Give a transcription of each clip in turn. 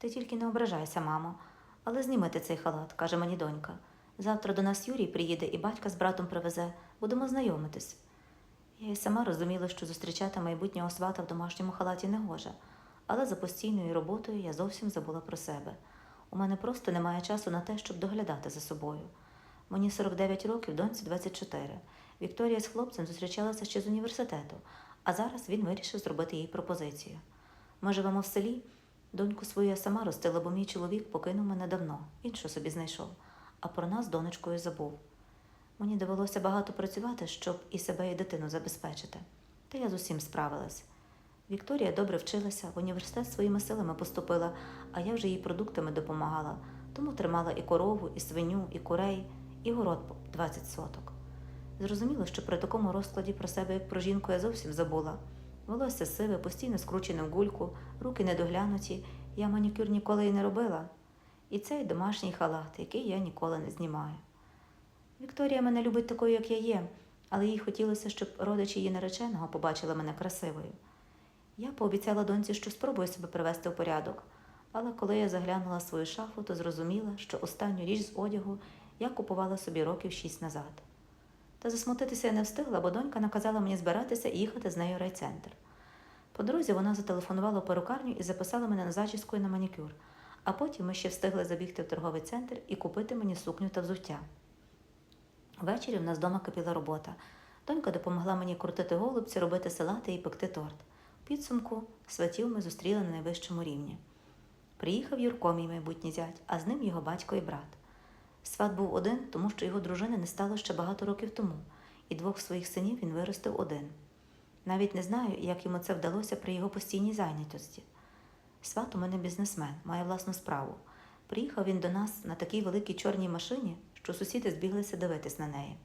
Ти тільки не ображайся, мамо, але знімете цей халат, каже мені донька. Завтра до нас Юрій приїде і батька з братом привезе, будемо знайомитись. Я й сама розуміла, що зустрічати майбутнього свата в домашньому халаті не гоже, але за постійною роботою я зовсім забула про себе. У мене просто немає часу на те, щоб доглядати за собою. Мені 49 років, доньці 24. Вікторія з хлопцем зустрічалася ще з університету, а зараз він вирішив зробити їй пропозицію. Ми живемо в селі. Доньку свою я сама ростила, бо мій чоловік покинув мене давно, іншу собі знайшов, а про нас донечкою забув. Мені довелося багато працювати, щоб і себе, і дитину забезпечити. Та я з усім справилась. Вікторія добре вчилася, в університет своїми силами поступила, а я вже їй продуктами допомагала, тому тримала і корову, і свиню, і курей, і город по 20 соток. Зрозуміло, що при такому розкладі про себе як про жінку я зовсім забула. Волосся сиве, постійно скручене в гульку, руки недоглянуті, я манікюр ніколи й не робила. І цей домашній халат, який я ніколи не знімаю. Вікторія мене любить такою, як я є, але їй хотілося, щоб родичі її нареченого побачили мене красивою. Я пообіцяла доньці, що спробую себе привести в порядок, але коли я заглянула свою шафу, то зрозуміла, що останню річ з одягу я купувала собі років шість назад. Та засмутитися я не встигла, бо донька наказала мені збиратися і їхати з нею в райцентр. По дорозі вона зателефонувала в перукарню і записала мене на зачіску і на манікюр, а потім ми ще встигли забігти в торговий центр і купити мені сукню та взуття. Ввечері в нас вдома кипіла робота. Донька допомогла мені крутити голубці, робити салати і пекти торт. В підсумку сватів ми зустріли на найвищому рівні. Приїхав Юрко, мій майбутній зять, а з ним його батько і брат. Сват був один, тому що його дружини не стало ще багато років тому, і двох своїх синів він виростив один. Навіть не знаю, як йому це вдалося при його постійній зайнятості. Сват у мене бізнесмен, має власну справу. Приїхав він до нас на такій великій чорній машині, що сусіди збіглися дивитись на неї.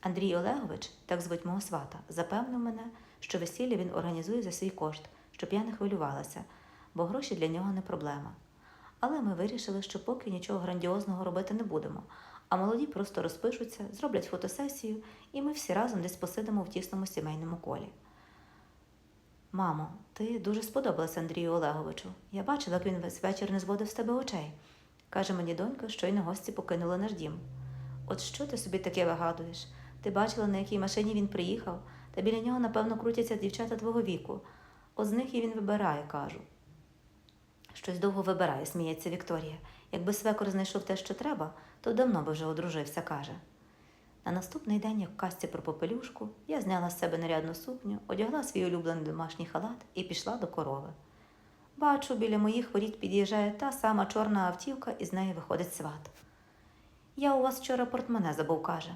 Андрій Олегович, так звуть мого свата, запевнив мене, що весілля він організує за свій кошт, щоб я не хвилювалася, бо гроші для нього не проблема. Але ми вирішили, що поки нічого грандіозного робити не будемо, а молоді просто розпишуться, зроблять фотосесію, і ми всі разом десь посидимо в тісному сімейному колі. Мамо, ти дуже сподобалася Андрію Олеговичу. Я бачила, як він весь вечір не зводив з тебе очей. Каже мені донька, що й на гості покинули наш дім. От що ти собі таке вигадуєш? Ти бачила, на якій машині він приїхав, та біля нього, напевно, крутяться дівчата твого віку. От з них і він вибирає, кажу. Щось довго вибирає, сміється Вікторія. Якби свекор знайшов те, що треба, то давно би вже одружився, каже. На наступний день, як в казці про попелюшку, я зняла з себе нарядну сукню, одягла свій улюблений домашній халат і пішла до корови. Бачу, біля моїх воріт під'їжджає та сама чорна автівка, і з неї виходить сват. Я у вас вчора портмоне забув, каже.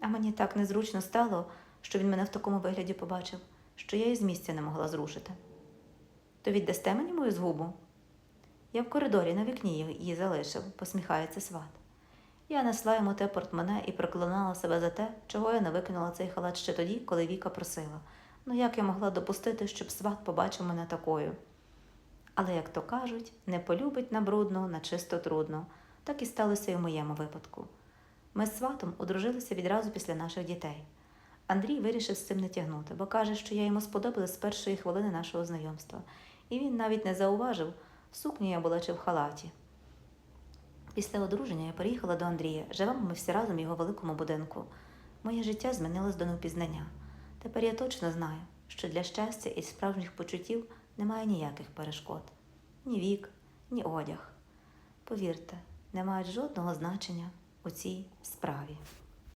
А мені так незручно стало, що він мене в такому вигляді побачив, що я і з місця не могла зрушити. То віддасте мені мою згубу? Я в коридорі на вікні її залишив, посміхається сват. Я несла йому те портмоне і проклинала себе за те, чого я не викинула цей халат ще тоді, коли Віка просила. Ну як я могла допустити, щоб сват побачив мене такою? Але, як то кажуть, не полюбить на брудно, на чисто трудно. Так і сталося і в моєму випадку. Ми з сватом одружилися відразу після наших дітей. Андрій вирішив з цим не тягнути, бо каже, що я йому сподобалась з першої хвилини нашого знайомства, і він навіть не зауважив, в сукні я була чи в халаті. Після одруження я переїхала до Андрія. Живемо ми всі разом в його великому будинку. Моє життя змінилось до невпізнання. Тепер я точно знаю, що для щастя і справжніх почуттів немає ніяких перешкод ні вік, ні одяг. Повірте, не мають жодного значення у цій справі.